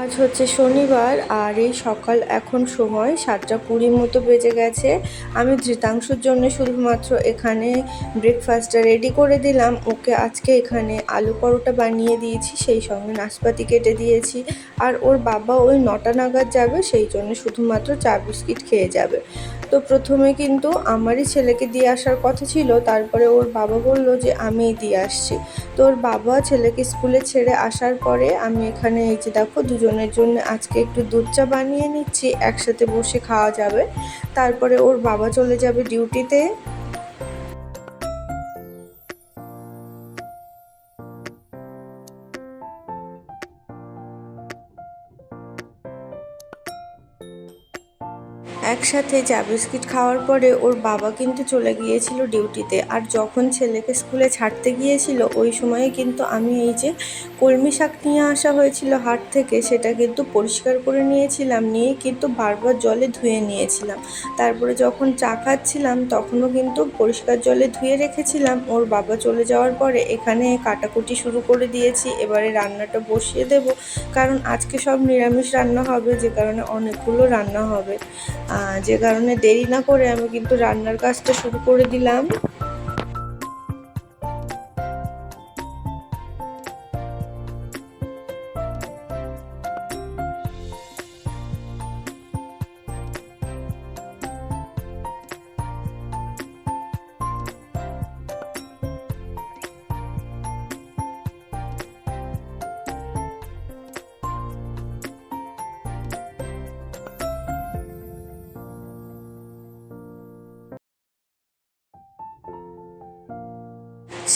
আজ হচ্ছে শনিবার আর এই সকাল এখন সময় সাতটা কুড়ির মতো বেজে গেছে। আমি ধৃতাংশুর জন্য শুধুমাত্র এখানে ব্রেকফাস্টটা রেডি করে দিলাম। ওকে আজকে এখানে আলু পরোটা বানিয়ে দিয়েছি, সেই সঙ্গে নাশপাতি কেটে দিয়েছি। আর ওর বাবা ওই নটা নাগাদ যাবে, সেই জন্য শুধুমাত্র চা বিস্কিট খেয়ে যাবে। তো প্রথমে কিন্তু আমারই ছেলেকে দিয়ে আসার কথা ছিল, তারপরে ওর বাবা বলল যে, আমিই দিয়ে আসছি। তো ওর বাবা ছেলেকে স্কুলে ছেড়ে আসার পরে আমি এখানে এই যে দেখো, দুজনের জন্য আজকে একটু দুধ চা বানিয়ে নিচ্ছি, একসাথে বসে খাওয়া যাবে। তারপরে ওর বাবা চলে যাবে ডিউটিতে একসাথে চা বিস্কিট খাওয়ার পরে ওর বাবা কিন্তু চলে গিয়েছিল ডিউটিতে। আর যখন ছেলেকে স্কুলে ছাড়তে গিয়েছিল, ওই সময়ে কিন্তু আমি এই যে কলমি শাক নিয়ে আসা হয়েছিল হাট থেকে, সেটা কিন্তু পরিষ্কার করে নিয়েছিলাম, নিয়ে কিন্তু বারবার জলে ধুয়ে নিয়েছিলাম। তারপরে যখন চা খাচ্ছিলাম, তখনও কিন্তু পরিষ্কার জলে ধুয়ে রেখেছিলাম। ওর বাবা চলে যাওয়ার পরে এখানে কাটাকুটি শুরু করে দিয়েছি, এবারে রান্নাটা বসিয়ে দেব। কারণ আজকে সব নিরামিষ রান্না হবে, যে কারণে অনেকগুলো রান্না হবে। যে কারণে দেরি না করে আমি কিন্তু রান্নার কাজটা শুরু করে দিলাম।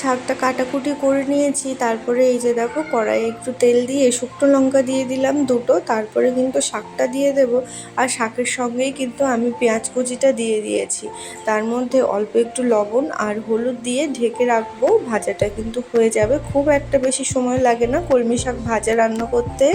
শাকটা কাটাকুটি করে নিয়েছি, তারপরে এই যে দেখো কড়াইয়ে একটু তেল দিয়ে শুকনো লঙ্কা দিয়ে দিলাম দুটো, তারপরে কিন্তু শাকটা দিয়ে দেব। আর শাকের সঙ্গেই কিন্তু আমি পেঁয়াজ কুচিটা দিয়ে দিয়েছি। তার মধ্যে অল্প একটু লবণ আর হলুদ দিয়ে ঢেকে রাখব, ভাজাটা কিন্তু হয়ে যাবে। খুব একটা বেশি সময় লাগে না কলমি শাক ভাজা রান্না করতে।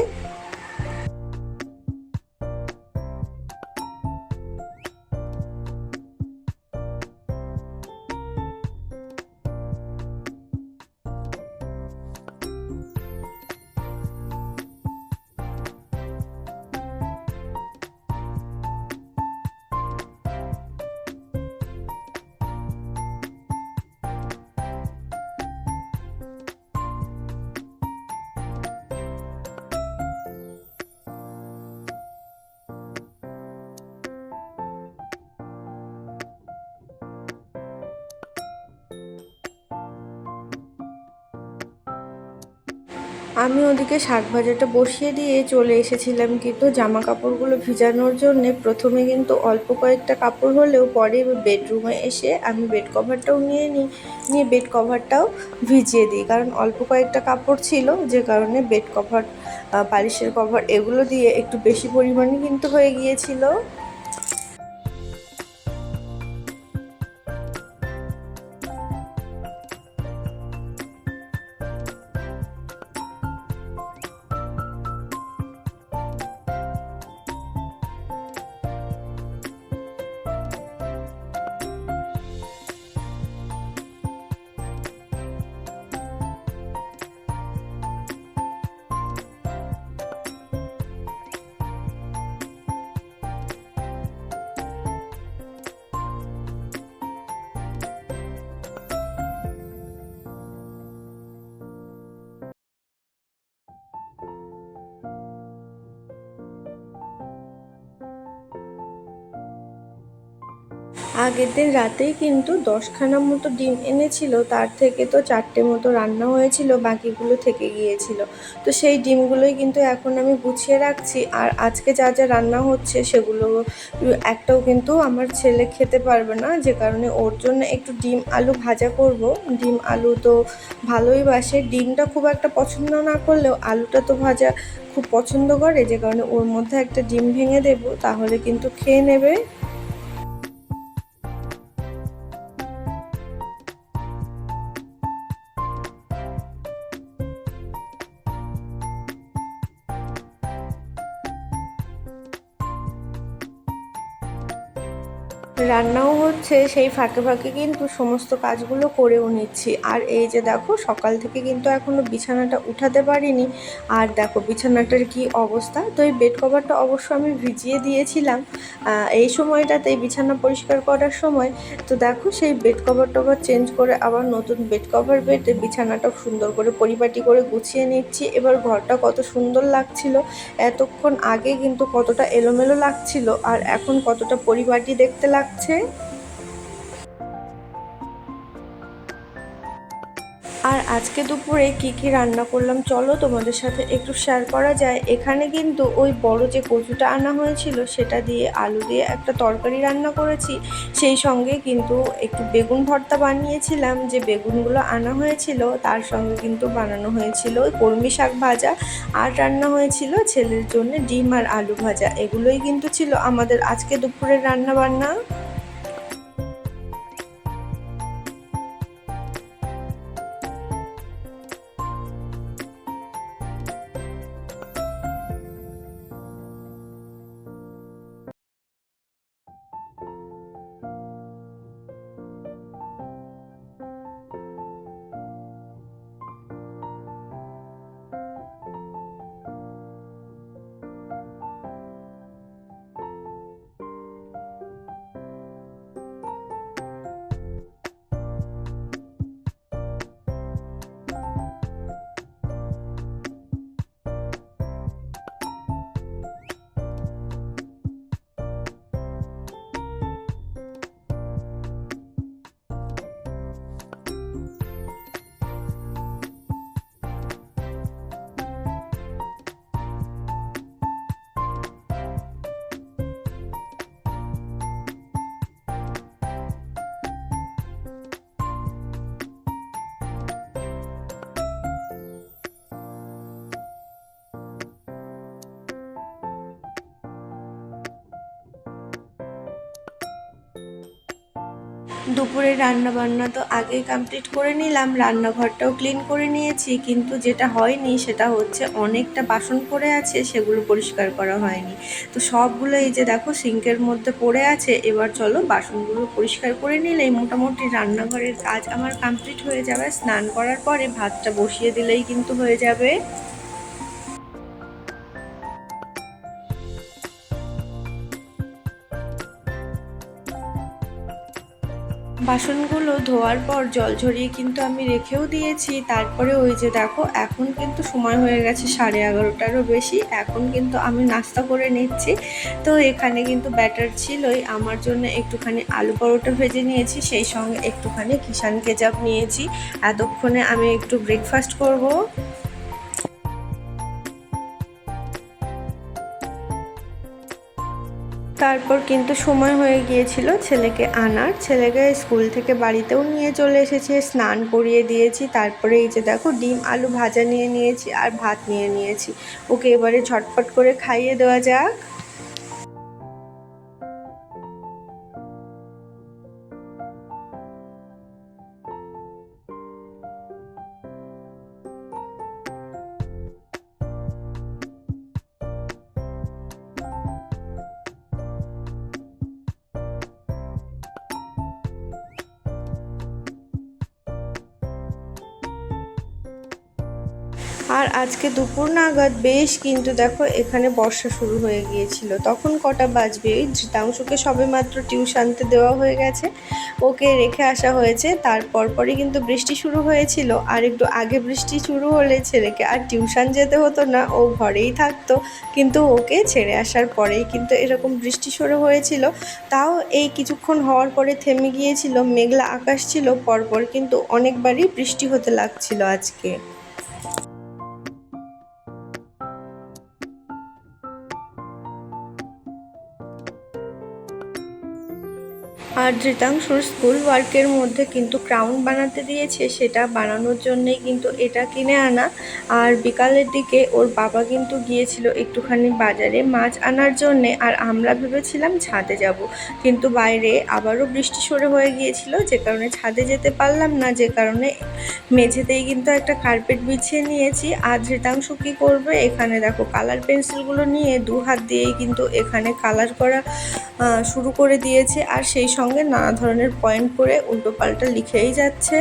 আমি ওদিকে শাক ভাজাটা বসিয়ে দিয়ে চলে এসেছিলাম কিন্তু জামা কাপড়গুলো ভিজানোর জন্য প্রথমে কিন্তু অল্প কয়েকটা কাপড় হলেও পরে বেডরুমে এসে আমি বেড কভারটাও নিয়ে নিই নিয়ে বেড কভারটাও ভিজিয়ে দিই। কারণ অল্প কয়েকটা কাপড় ছিল, যে কারণে বেড কভার বালিশের কভার এগুলো দিয়ে একটু বেশি পরিমাণে কিন্তু হয়ে গিয়েছিল। আগের দিন রাতেই কিন্তু দশখানা মতো ডিম এনেছিল, তার থেকে তো চারটে মতো রান্না হয়েছিল, বাকিগুলো থেকে গিয়েছিল। তো সেই ডিমগুলোই কিন্তু এখন আমি গুছিয়ে রাখছি, আর আজকে যা যা রান্না হচ্ছে সেগুলো একটাও কিন্তু আমার ছেলে খেতে পারবে না, যে কারণে ওর জন্য একটু ডিম আলু ভাজা করব। ডিম আলু তো ভালোই বাসে, ডিমটা খুব একটা পছন্দ না করলেও আলুটা তো ভাজা খুব পছন্দ করে, যে কারণে ওর মধ্যে একটা ডিম ভেঙে দেব, তাহলে কিন্তু খেয়ে নেবে। রান্নাও হচ্ছে, সেই ফাঁকে ফাঁকে কিন্তু সমস্ত কাজগুলো করেও নিচ্ছি। আর এই যে দেখো, সকাল থেকে কিন্তু এখনও বিছানাটা উঠাতে পারিনি। আর দেখো, বিছানাটার কি অবস্থা? তো এই বেড কভারটা অবশ্য আমি ভিজিয়ে দিয়েছিলাম এই সময়টাতে বিছানা পরিষ্কার করার সময়। তো দেখো, সেই বেড কভার টভার চেঞ্জ করে আবার নতুন বেড কভার বেডে বিছানাটা সুন্দর করে পরিপাটি করে গুছিয়ে নিচ্ছি। এবার ঘরটা কত সুন্দর লাগছিল, এতক্ষণ আগে কিন্তু কতটা এলোমেলো লাগছিল, আর এখন কতটা পরিপাটি দেখতে লাগ লাগছে আর আজকে দুপুরে কি কি রান্না করলাম, চলো তোমাদের সাথে একটু শেয়ার করা যায়। এখানে কিন্তু ওই বড় যে কচুটা আনা হয়েছিল, সেটা দিয়ে আলু দিয়ে একটা তরকারি রান্না করেছি। সেই সঙ্গে কিন্তু একটু বেগুন ভর্তা বানিয়েছিলাম। যে বেগুনগুলো আনা হয়েছিল, তার সঙ্গে কিন্তু বানানো হয়েছিল ওই কলমি শাক ভাজা। আর রান্না হয়েছিল ছেলের জন্য ডিম আর আলু ভাজা। এগুলোই কিন্তু ছিল আমাদের আজকে দুপুরের রান্না বান্না দুপুরে রান্না বান্না তো আগেই কমপ্লিট করে নিলাম, রান্নাঘরটাও ক্লিন করে নিয়েছি, কিন্তু যেটা হয়নি সেটা হচ্ছে অনেকটা বাসন পড়ে আছে, সেগুলো পরিষ্কার করা হয়নি। তো সবগুলো এই যে দেখো সিঙ্কের মধ্যে পড়ে আছে, এবার চলো বাসনগুলো পরিষ্কার করে নিলেই মোটামুটি রান্নাঘরের কাজ আমার কমপ্লিট হয়ে যাবে। স্নান করার পরে ভাতটা বসিয়ে দিলেই কিন্তু হয়ে যাবে। বাসনগুলো ধোয়ার পর জল ঝরিয়ে কিন্তু আমি রেখেও দিয়েছি। তারপরে ওই যে দেখো, এখন কিন্তু সময় হয়ে গেছে সাড়ে এগারোটারও বেশি। এখন কিন্তু আমি নাস্তা করে নিচ্ছি। তো এখানে কিন্তু ব্যাটার ছিলই। আমার জন্য একটুখানি আলু পরোটা ভেজে নিয়েছি। সেই সঙ্গে একটুখানি কিষান কেচাপ নিয়েছি। এতক্ষণে আমি একটু ব্রেকফাস্ট করব। তারপর কিন্তু সময় হয়ে গিয়েছিল ছেলেকে আনার। ছেলেকে স্কুল থেকে বাড়িতেও নিয়ে চলে এসেছি, স্নান করিয়ে দিয়েছি, তারপরে এই যে দেখো ডিম আলু ভাজা নিয়ে নিয়েছি আর ভাত নিয়ে নিয়েছি। ওকে এবারে ঝটপট করে খাইয়ে দেওয়া যাক। আর আজকে দুপুর নাগাদ বেশ কিন্তু দেখো এখানে বর্ষা শুরু হয়ে গিয়েছিল। তখন কটা বাজবে? ওই ধৃতাংশকে সবে মাত্র টিউশানতে দেওয়া হয়ে গেছে। ওকে রেখে আসা হয়েছে। তারপর পরই কিন্তু বৃষ্টি শুরু হয়েছিল। আর একটু আগে বৃষ্টি শুরু হলে ছেলেকে আর টিউশন যেতে হতো না। ও ঘরেই থাকতো। কিন্তু ওকে ছেড়ে আসার পরেই কিন্তু এরকম বৃষ্টি শুরু হয়েছিল। তাও এই কিছুক্ষণ হওয়ার পরে থেমে গিয়েছিল। মেঘলা আকাশ ছিল। পরপর কিন্তু অনেকবারই বৃষ্টি হতে লাগছিল আজকে। আর ধৃতাংশুর স্কুল ওয়ার্কের মধ্যে কিন্তু ক্রাউন বানাতে দিয়েছে, সেটা বানানোর জন্যেই কিন্তু এটা কিনে আনা। আর বিকালের দিকে ওর বাবা কিন্তু গিয়েছিল একটুখানি বাজারে মাছ আনার জন্যে, আর আমরা ভেবেছিলাম ছাদে যাব। কিন্তু বাইরে আবারও বৃষ্টি সরে হয়ে গিয়েছিল, যে কারণে ছাদে যেতে পারলাম না, যে কারণে মেঝেতেই কিন্তু একটা কার্পেট বিছিয়ে নিয়েছি। আর ধৃতাংশু কী করবে? এখানে দেখো কালার পেন্সিলগুলো নিয়ে দু হাত দিয়েই কিন্তু এখানে কালার করা শুরু করে দিয়েছে। আর সেই সঙ্গে নানা ধরনের পয়েন্ট করে উল্টো পাল্টা লিখেই যাচ্ছে।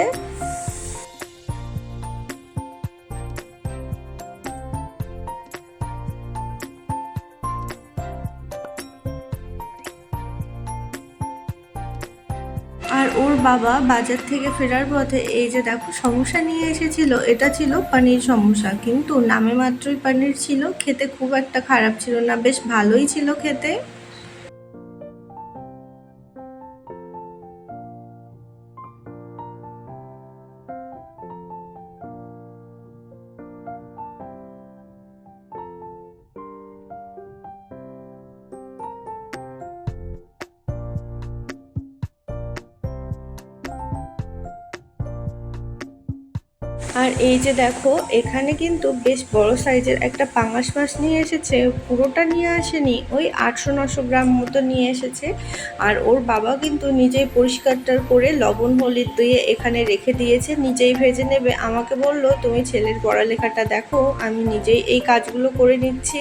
আর ওর বাবা বাজার থেকে ফেরার পথে এই যে দেখো সমস্যা নিয়ে এসেছিল, এটা ছিল পানির সমস্যা। কিন্তু নামে মাত্রই পানির ছিল, খেতে খুব একটা খারাপ ছিল না, বেশ ভালোই ছিল খেতে। আর এই যে দেখো, এখানে কিন্তু বেশ বড় সাইজের একটা পাঙাশ মাছ নিয়ে এসেছে। পুরোটা নিয়ে আসেনি, ওই আটশো নশো গ্রাম মতো নিয়ে এসেছে। আর ওর বাবা কিন্তু নিজেই পরিষ্কারটার করে লবণ, হলুদ দিয়ে এখানে রেখে দিয়েছে। নিজেই ভেজে নেবে। আমাকে বলল, তুমি ছেলের পড়ালেখাটা দেখো, আমি নিজেই এই কাজগুলো করে নিচ্ছি।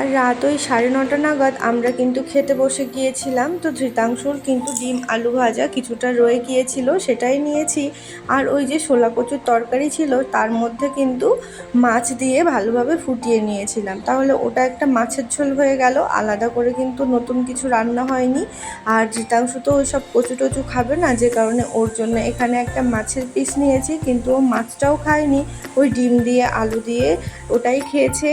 আর রাত ওই সাড়ে নটা নাগাদ আমরা কিন্তু খেতে বসে গিয়েছিলাম। তো ধৃতাংশুর কিন্তু ডিম, আলু ভাজা কিছুটা রয়ে গিয়েছিল, সেটাই নিয়েছি। আর ওই যে শোলা কচুর তরকারি ছিল, তার মধ্যে কিন্তু মাছ দিয়ে ভালোভাবে ফুটিয়ে নিয়েছিলাম। তাহলে ওটা একটা মাছের ঝোল হয়ে গেল, আলাদা করে কিন্তু নতুন কিছু রান্না হয়নি। আর ধৃতাংশু তো ওই সব কচু টচু খাবে না, যে কারণে ওর জন্য এখানে একটা মাছের পিস নিয়েছি, কিন্তু ও মাছটাও খায়নি। ওই ডিম দিয়ে, আলু দিয়ে ওটাই খেয়েছে।